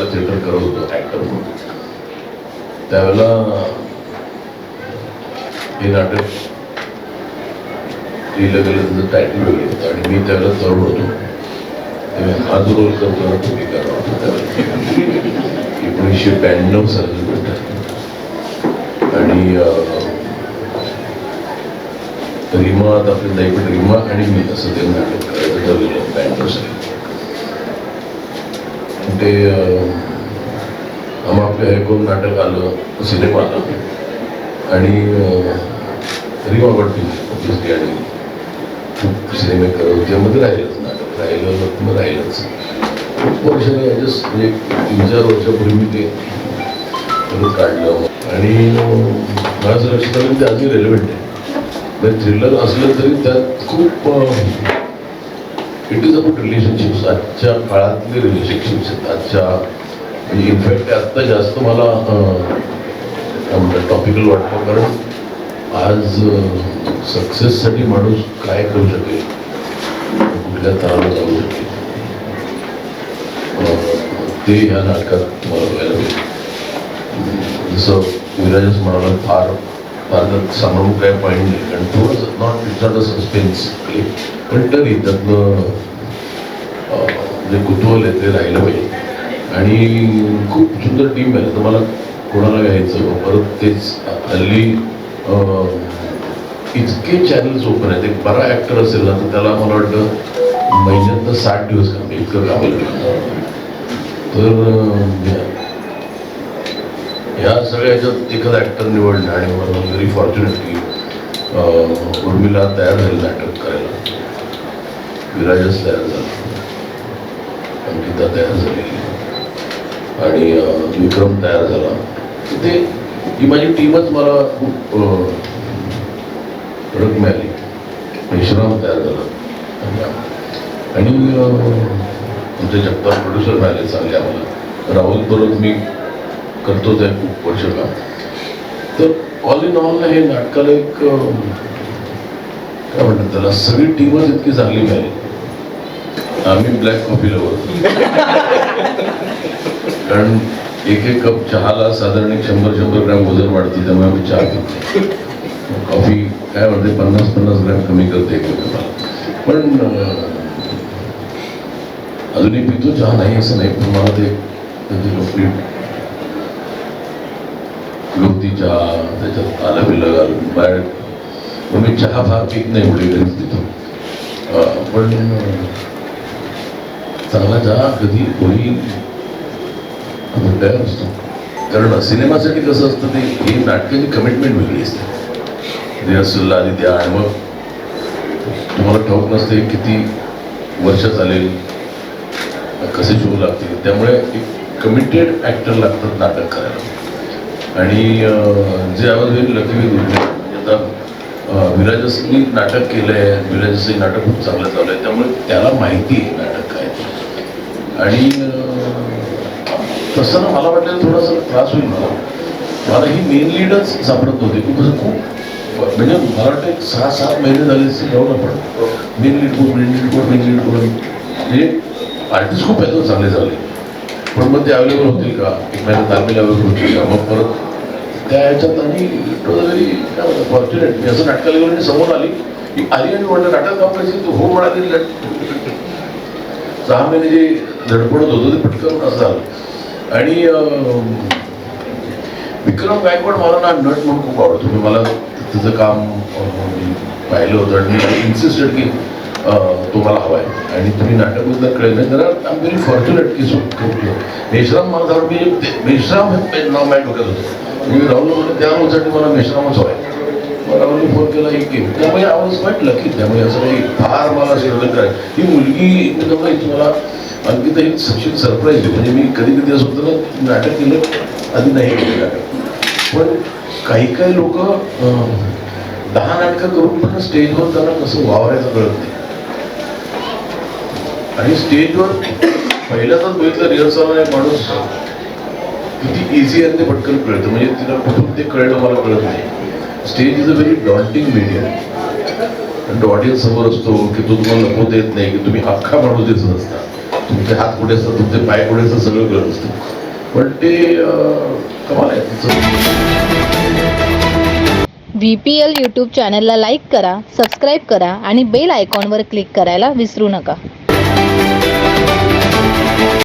त्यावेळेला थिएटर करत होतो ॲक्टर म्हणून. त्यावेळेला हे नाटक लिहिलं गेलं त्याचं टायटल वेगळं होतं. आणि मी त्यावेळेला तरुण होतो. हा जो रोल करतो तुम्ही करा एकोणीसशे ब्याण्णव साली गोष्ट आणि रिमा आता आपली रिमा आणि मी असं ते नाटक करायचं ठरलेलं ब्याण्णव साली. ते अं, आम्हा आपल्या हे करून नाटक आलं सिनेमा आला. आणि रिवा रीमा ऑब्विसली आणि खूप सिनेमे करत त्यामध्ये राहिलंच नाटक राहिलं मग राहिलंच. खूप वर्षाने ॲडजस्ट म्हणजे तीन चार वर्षापूर्वी मी ते परत काढलं. आणि माझं लक्षात आलं ते अजून रेलेव्हंट आहे. म्हणजे थ्रिलर असलं तरी त्यात खूप इट इज अबाउट रिलेशनशिप्स आजच्या काळातले रिलेशनशिप्स आहेत. आजच्या म्हणजे इनफॅक्ट आत्ता जास्त मला काय म्हणतात टॉपिकल वाटतं. कारण आज सक्सेससाठी माणूस काय करू शकेल? कुठल्या तराला जाऊ शकेल? ते ह्या नाटकात मला बघायला मिळेल. जसं विराजच म्हणाला फार फार सांभाळून काय पॉईंट नाही. कारण थोडस not it's not a suspense पण तरी त्यातनं जे कुतूहल आहे ते राहिलं पाहिजे. आणि खूप सुंदर टीम आहे. तर मला कोणाला घ्यायचं? परत तेच हल्ली इतके चॅनल्स ओपन आहेत. एक बरा ॲक्टर असेल ना तर त्याला मला वाटतं महिन्यात साठ दिवस काम इतकं काम तर ह्या सगळ्या ह्याच्यात एखादा ॲक्टर निवडला आणि मला व्हेरी फॉर्च्युनेटली उर्मिला तयार झाली नाटक करायला. विराजच तयार झाला. अंकिता तयार झाली. आणि विक्रम तयार झाला. ते ही माझी टीमच मला खूप अं, मिळाली. विश्राम तयार झाला. आणि आमचे जगताप प्रोड्युसर मिळाले चांगले आम्हाला. राहुल परत मी करतो ते खूप वर्ष का तर ऑल इन ऑल हे नाटकाला एक अं, काय म्हणतात त्याला सगळी टीमच इतकी चांगली मिळाली. आम्ही ब्लॅक कॉफ़ी लवर कारण एक एक कप चहाला साधारण एक शंभर शंभर ग्रॅम वज़न वाढतं त्यामुळे आम्ही चहा पितो. कॉफ़ी काय म्हणते पन्नास पन्नास ग्रॅम कमी करते एकमेकांना पण अं, अजूनही पितो चहा नाही असं नाही पण मला ते त्याची कंप्लीट चहा त्याच्यात आलं बिल्लं घालून बाहेर. मग मी चहा फार पीत नाही पुढे तिथं पण चांगला चहा कधी होईल? आपण तयार असतो कारण सिनेमासाठी कसं असतं ते ही नाटकाची कमिटमेंट वेगळी असते. रिहर्सलला आधी द्या आणि मग तुम्हाला ठाऊक नसते किती वर्ष चालेल कसे शो लागतील. त्यामुळे एक कमिटेड ॲक्टर लागतात नाटक करायला. आणि जे आवाज व्हेरी लकी म्हणजे आता विराजसनी नाटक केलं आहे विराजसही नाटक खूप चांगलं चालू आहे त्यामुळे त्याला माहिती आहे नाटक काय आणि तसं ना मला वाटलं थोडासा त्रास होईल मला. मला ही मेन लीडच सापडत होती खूप असं खूप म्हणजे मला वाटतं एक सहा सात महिने झाले जाऊन आपण मेन लीड कोण मेन लीड कोण मेन लीड कोण? म्हणजे आर्टिस्ट खूप आहेत चांगले झाले. पण मग ते अवेलेबल होतील का? एक महिना तालमील अवेलेबल होतील का? मग परत त्या ह्याच्यात आणि इट वॉज व्हेरी काय म्हणतात फॉर्च्युनेट मी असं नाटकाला गेलो आणि समोर आली की आली आणि म्हणलं नाटक काम करायची तू हो म्हणाली सहा महिने जे धडपडत होतं ते पटकन असाल आणि विक्रम गायकवाड मला ना नट म्हणून खूप आवडतो. मी मला तिचं काम पाहिलं होतं आणि इन्सिस्टेड की तुम्हाला हवा आहे आणि तुम्ही नाटकबद्दल कळेल. नाही जरा आय व्हेरी फॉर्च्युनेट की सो मेश्राम माझा मी मेश्राम हे नाव माझ्या डोक्यात होतं. मी राहुल म्हणलं त्या रोजसाठी मला मेश्रामच हवा आहे राहुलने फोन केला एक गेम त्यामुळे आय वॉज क्वाईट लकी त्यामुळे असं काही फार मला शिरलं काय ही मुलगी त्यामुळे तुम्हाला मला तर एक सक्षित सरप्राईज आहे. म्हणजे मी कधी कधी असं होतं ना नाटक केलं आधी नाही केलं नाटक. पण काही काही लोक दहा नाटकं करून पण स्टेजवर त्यांना कसं वावरायचं कळत नाही. आणि स्टेजवर पहिल्यांदाच बघितलं रिहर्सलला एक माणूस किती इझी आणि ते पटकन कळतं. म्हणजे तिला कुठून ते कळलं मला कळत नाही. Stage is a very daunting medium आणि ऑडियन्स समोर असतो की तो तुम्हाला नको देत नाही की तुम्ही अख्खा माणूस दिसत असता. तुमचे हात कुठे असतात तुमचे पाय कुठे असतात सगळं कळत असतं. पण ते कमाल आहे. तुमचं व्ही पी एल यूट्यूब चॅनलला लाईक करा सबस्क्राईब करा आणि बेल आयकॉनवर क्लिक करायला विसरू नका.